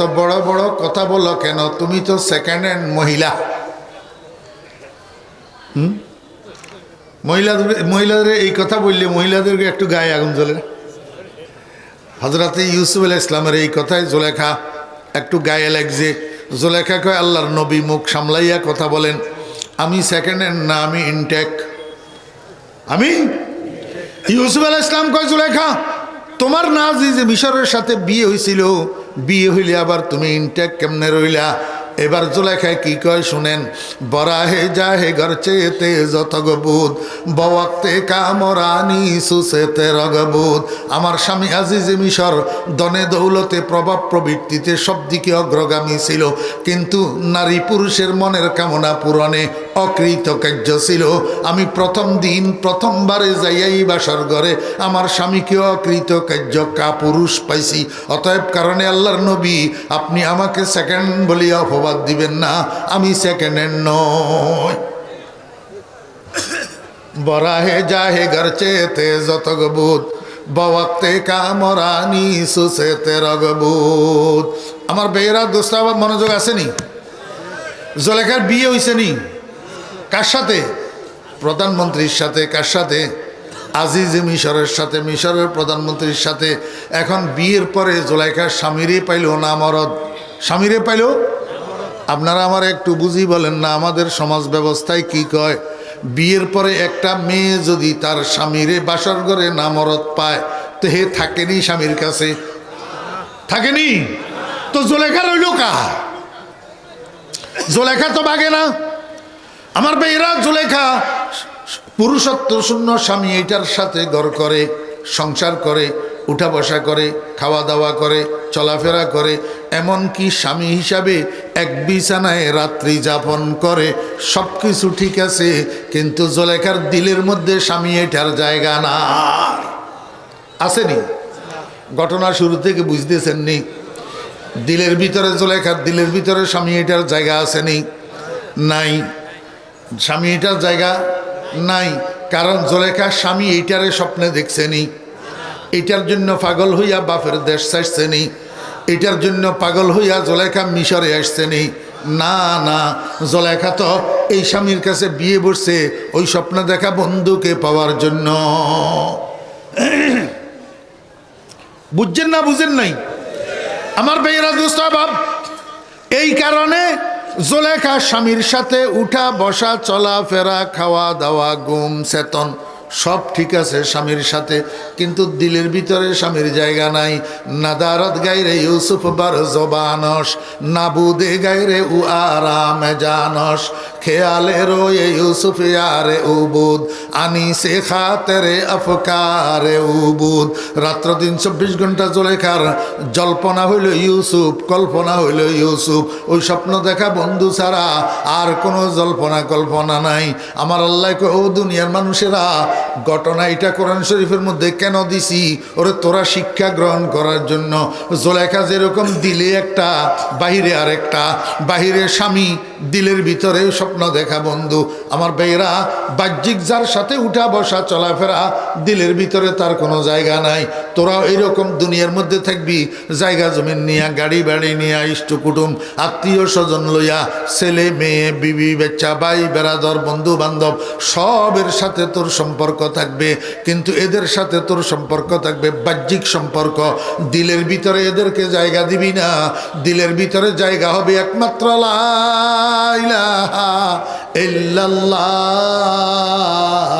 এত বড় বড় কথা বলো কেন? তুমি তো সেকেন্ড হ্যান্ড মহিলা। মহিলাদের মহিলাদের এই কথা বললে মহিলাদেরকে একটু গায়ে আগুন জ্বলে। না? হজরতে ইউসুফ আল ইসলামের এই কথায় জোলেখা একটু গায়ে লাগছে। জোলেখা কয়, আল্লাহর নবী মুখ সামলাইয়া কথা বলেন। আমি সেকেন্ড হ্যান্ড না, আমি ইনটেক আমি ইউসুফ আল ইসলাম কয়, জুলেখা, তোমার নাজি যে মিশরের সাথে বিয়ে হয়েছিল বিয়ে হইলে আবার তুমি ইনটেক কেমনে রইলা? এবার জুলেখায় কি কয় শুনেন বরা হে যা হে ঘর চেতে যত গবুদ বওয়াক্তে কামরানি সুসেতে রগবুদ আমার স্বামী আজিজে মিশর দনে দৌলতে প্রভাব প্রবৃত্তিতে সব দিকে অগ্রগামী ছিল, কিন্তু নারী পুরুষের মনের কামনা পূরণে অকৃতকার্য ছিল। আমি প্রথম দিন প্রথমবারে যাইয়াই বাসর ঘরে আমার স্বামীকে অকৃতকার্য কা পুরুষ পাইছি। অতএব কারণে আল্লাহর নবী, আপনি আমাকে সেকেন্ড বলিয়া অপবাদ দিবেন না, আমি সেকেন্ড হ্যান্ড নয় বরাহে যাহে ঘর চেতে যত গবুত, বওয়াক্তে কামরানি সুসেতে রগবুত। আমার বেয়েরা, দোস্ত আবার মনোযোগ আসেনি? জলেখার বিয়ে হয়েছে নি? কার সাথে? প্রধানমন্ত্রীর সাথে, কার সাথে? আজিজ মিশরের সাথে, মিশরের প্রধানমন্ত্রীর সাথে। এখন বিয়ের পরে জোলাইখার স্বামীরে পাইল না মরদ? স্বামীরে পাইল? আপনারা আমার একটু বুঝি বলেন না, আমাদের সমাজ ব্যবস্থায় কি কয়? বিয়ের পরে একটা মেয়ে যদি তার স্বামীরে বাসর ঘরে না মরদ পায়, তো হে থাকেনি স্বামীর কাছে? থাকেনি? তো জোলেখা রইল কা জোলেখা তো বাগে না? আমার বেয়েরা জুলেখা, পুরুষত্ব শূন্য স্বামী এটার সাথে ঘর করে, সংসার করে, উঠা বসা করে, খাওয়া দাওয়া করে, চলাফেরা করে, এমনকি স্বামী হিসাবে এক বিছানায় রাত্রি যাপন করে সব কিছু ঠিক আছে, কিন্তু জলেখার দিলের মধ্যে স্বামী এটার জায়গা না। আসেনি? ঘটনা শুরু থেকে বুঝতেছেন নি দিলের ভিতরে জলেখার দিলের ভিতরে স্বামী এটার জায়গা আসেনি। নাই। স্বামী এটার জায়গা নাই, কারণ জলেখা স্বামী এইটারে স্বপ্নে দেখছেনি এটার জন্য পাগল হইয়া বাপের দেশ ছাড়ছেনি এটার জন্য পাগল হইয়া জলেখা মিশরে আসছেনি না। না জলেখা তো এই স্বামীর কাছে বিয়ে বসছে, ওই স্বপ্ন দেখা বন্ধুকে পাওয়ার জন্য। বুঝছেন না বুঝেন নাই? আমার বেয়েরা দোস্ত, বাপ, এই কারণে জোলেখা স্বামীর সাথে উঠা, বসা, চলা, ফেরা, খাওয়া, দাওয়া গুম চেতন, সব ঠিক আছে স্বামীর সাথে, কিন্তু দিলের ভিতরে স্বামীর জায়গা নাই। নাদারত গাইরে ইউসুফ বার জবানস, নাবুদে গাইরে উ আরামে জানস খেয়ালে রোয়ে ইউসুফ, ইয়ারে উবুদ। আনি সে খাতেরে আফকারে উবুদ। রাত্র দিন চব্বিশ ঘণ্টা জলেখার জল্পনা হইল ইউসুফ, কল্পনা হইল ইউসুফ। ওই স্বপ্ন দেখা বন্ধু ছাড়া আর কোনো জল্পনা কল্পনা নাই। আমার আল্লাহকে ও দুনিয়ার মানুষেরা, ঘটনা এটা কোরআন শরীফের মধ্যে কেন দিছি? ওরে তোরা শিক্ষা গ্রহণ করার জন্য। জোলেখা যেরকম দিলে একটা, বাহিরে আরেকটা। বাহিরে স্বামী দিলের ভিতরে স্বপ্ন দেখা বন্ধু। আমার বেয়েরা বাহ্যিক যার সাথে উঠা বসা চলাফেরা, দিলের ভিতরে তার কোনো জায়গা নাই। তোরাও এরকম দুনিয়ার মধ্যে থাকবি, জায়গা জমিন নিয়া, গাড়ি বাড়ি নিয়া, ইষ্ট কুটুম, আত্মীয় স্বজন লইয়া, ছেলে, মেয়ে, বিবি, বেচ্চা, ভাই, বেড়াদর বন্ধু বান্ধব সবের সাথে তোর সম্পর্ক থাকবে। কিন্তু এদের সাথে তোর সম্পর্ক থাকবে বাহ্যিক সম্পর্ক। দিলের ভিতরে এদেরকে জায়গা দিবি না, দিলের ভিতরে জায়গা হবে একমাত্র লা ইলাহা ইল্লাল্লাহ